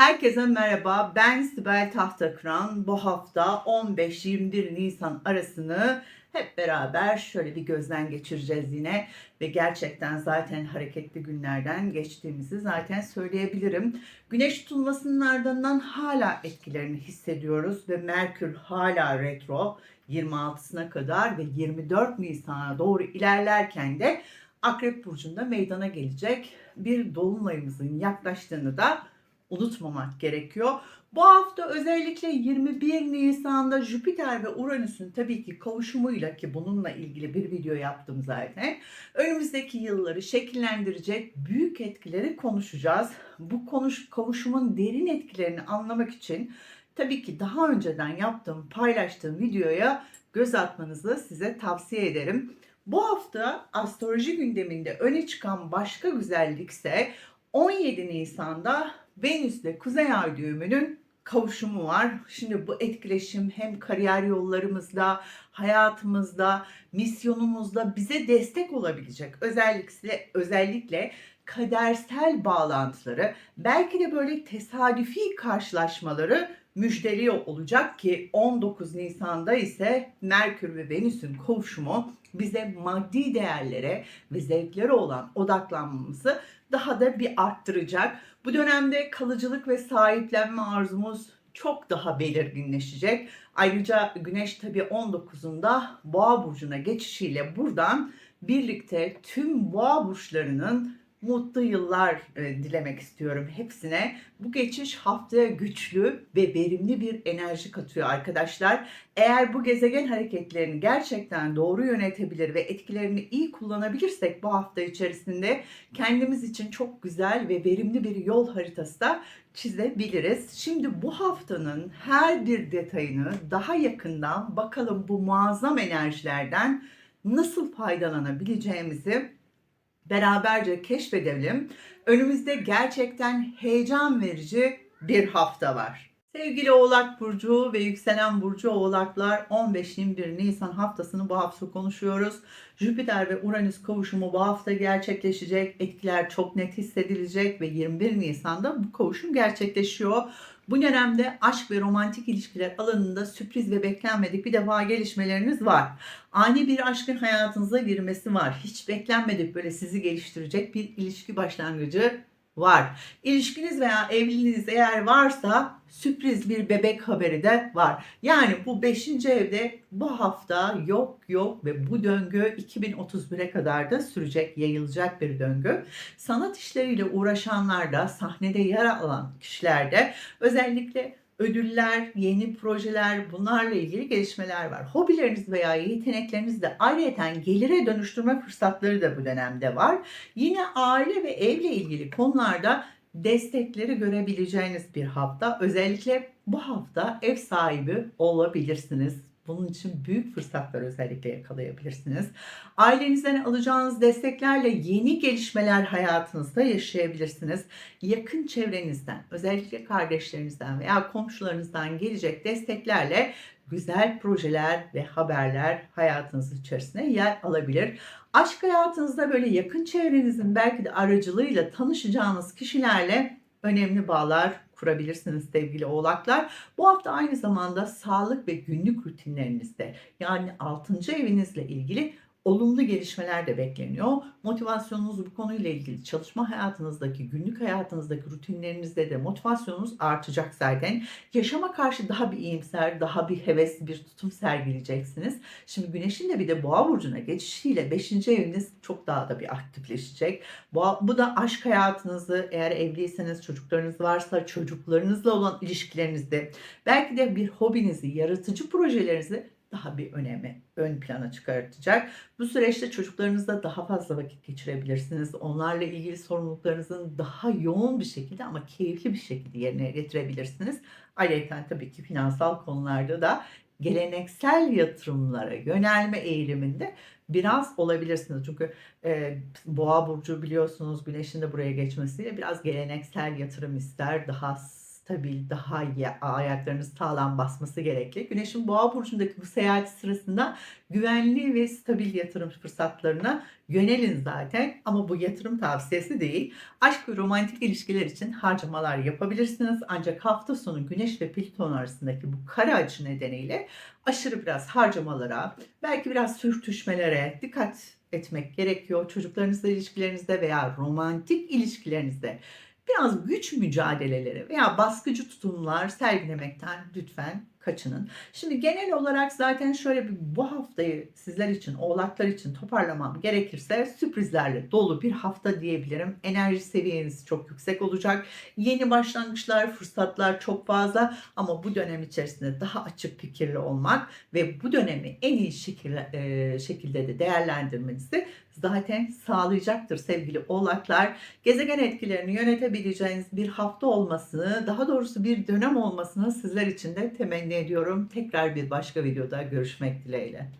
Herkese merhaba. Ben Sibel Tahtakıran. Bu hafta 15-21 Nisan arasını hep beraber şöyle bir gözden geçireceğiz yine ve gerçekten zaten hareketli günlerden geçtiğimizi zaten söyleyebilirim. Güneş tutulmasının ardından hala etkilerini hissediyoruz ve Merkür hala retro 26'sına kadar ve 24 Nisan'a doğru ilerlerken de Akrep Burcu'nda meydana gelecek bir dolunayımızın yaklaştığını da unutmamak gerekiyor. Bu hafta özellikle 21 Nisan'da Jüpiter ve Uranüs'ün tabii ki kavuşumuyla ki bununla ilgili bir video yaptım zaten. Önümüzdeki yılları şekillendirecek büyük etkileri konuşacağız. Bu konuş kavuşumun derin etkilerini anlamak için tabii ki daha önceden yaptığım, paylaştığım videoya göz atmanızı size tavsiye ederim. Bu hafta astroloji gündeminde öne çıkan başka güzellik ise 17 Nisan'da Venüs ile Kuzey Ay düğümünün kavuşumu var. Şimdi bu etkileşim hem kariyer yollarımızda, hayatımızda, misyonumuzda bize destek olabilecek. Özellikle özellikle kadersel bağlantıları, belki de böyle tesadüfi karşılaşmaları müjdeliyor olacak ki 19 Nisan'da ise Merkür ve Venüs'ün kavuşumu bize maddi değerlere ve zevklere olan odaklanmamızı daha da bir arttıracak. Bu dönemde kalıcılık ve sahiplenme arzumuz çok daha belirginleşecek. Ayrıca Güneş tabii 19'unda Boğa burcuna geçişiyle buradan birlikte tüm Boğa burçlarının mutlu yıllar e, dilemek istiyorum hepsine. Bu geçiş haftaya güçlü ve verimli bir enerji katıyor arkadaşlar. Eğer bu gezegen hareketlerini gerçekten doğru yönetebilir ve etkilerini iyi kullanabilirsek bu hafta içerisinde kendimiz için çok güzel ve verimli bir yol haritası da çizebiliriz. Şimdi bu haftanın her bir detayını daha yakından bakalım bu muazzam enerjilerden nasıl faydalanabileceğimizi beraberce keşfedelim. Önümüzde gerçekten heyecan verici bir hafta var. Sevgili Oğlak Burcu ve Yükselen Burcu Oğlaklar 15-21 Nisan haftasını bu hafta konuşuyoruz. Jüpiter ve Uranüs kavuşumu bu hafta gerçekleşecek. Etkiler çok net hissedilecek ve 21 Nisan'da bu kavuşum gerçekleşiyor. Bu dönemde aşk ve romantik ilişkiler alanında sürpriz ve beklenmedik bir defa gelişmeleriniz var. Ani bir aşkın hayatınıza girmesi var. Hiç beklenmedik böyle sizi geliştirecek bir ilişki başlangıcı var. İlişkiniz veya evliliğiniz eğer varsa sürpriz bir bebek haberi de var. Yani bu 5. evde bu hafta yok yok ve bu döngü 2031'e kadar da sürecek, yayılacak bir döngü. Sanat işleriyle uğraşanlar da sahnede yer alan kişilerde özellikle ödüller, yeni projeler, bunlarla ilgili gelişmeler var. Hobileriniz veya yetenekleriniz de ayrıca gelire dönüştürme fırsatları da bu dönemde var. Yine aile ve evle ilgili konularda destekleri görebileceğiniz bir hafta. Özellikle bu hafta ev sahibi olabilirsiniz. Bunun için büyük fırsatlar özellikle yakalayabilirsiniz. Ailenizden alacağınız desteklerle yeni gelişmeler hayatınızda yaşayabilirsiniz. Yakın çevrenizden, özellikle kardeşlerinizden veya komşularınızdan gelecek desteklerle güzel projeler ve haberler hayatınız içerisine yer alabilir. Aşk hayatınızda böyle yakın çevrenizin belki de aracılığıyla tanışacağınız kişilerle önemli bağlar kurabilirsiniz sevgili oğlaklar. Bu hafta aynı zamanda sağlık ve günlük rutinlerinizde yani 6. evinizle ilgili olumlu gelişmeler de bekleniyor. Motivasyonunuz bu konuyla ilgili çalışma hayatınızdaki, günlük hayatınızdaki rutinlerinizde de motivasyonunuz artacak zaten. Yaşama karşı daha bir iyimser, daha bir heves, bir tutum sergileyeceksiniz. Şimdi güneşin de bir de boğa burcuna geçişiyle 5. eviniz çok daha da bir aktifleşecek. Bu, bu da aşk hayatınızı, eğer evliyseniz, çocuklarınız varsa çocuklarınızla olan ilişkilerinizde, belki de bir hobinizi, yaratıcı projelerinizi daha bir önemi ön plana çıkartacak. Bu süreçte çocuklarınızla daha fazla vakit geçirebilirsiniz. Onlarla ilgili sorumluluklarınızın daha yoğun bir şekilde ama keyifli bir şekilde yerine getirebilirsiniz. Ayrıca tabii ki finansal konularda da geleneksel yatırımlara yönelme eğiliminde biraz olabilirsiniz. Çünkü e, Boğa burcu biliyorsunuz Güneş'in de buraya geçmesiyle biraz geleneksel yatırım ister, daha stabil, daha iyi ayaklarınız sağlam basması gerekli. Güneşin Boğa burcundaki bu seyahati sırasında güvenli ve stabil yatırım fırsatlarına yönelin zaten ama bu yatırım tavsiyesi değil. Aşk ve romantik ilişkiler için harcamalar yapabilirsiniz ancak hafta sonu Güneş ve Plüton arasındaki bu kara açı nedeniyle aşırı biraz harcamalara, belki biraz sürtüşmelere dikkat etmek gerekiyor. Çocuklarınızla ilişkilerinizde veya romantik ilişkilerinizde biraz güç mücadeleleri veya baskıcı tutumlar sergilemekten lütfen kaçının. Şimdi genel olarak zaten şöyle bir bu haftayı sizler için, oğlaklar için toparlamam gerekirse sürprizlerle dolu bir hafta diyebilirim. Enerji seviyeniz çok yüksek olacak. Yeni başlangıçlar, fırsatlar çok fazla ama bu dönem içerisinde daha açık fikirli olmak ve bu dönemi en iyi şekilde, e, şekilde de değerlendirmenizi zaten sağlayacaktır sevgili oğlaklar. Gezegen etkilerini yönetebileceğiniz bir hafta olmasını, daha doğrusu bir dönem olmasını sizler için de temenni ediyorum. Tekrar bir başka videoda görüşmek dileğiyle.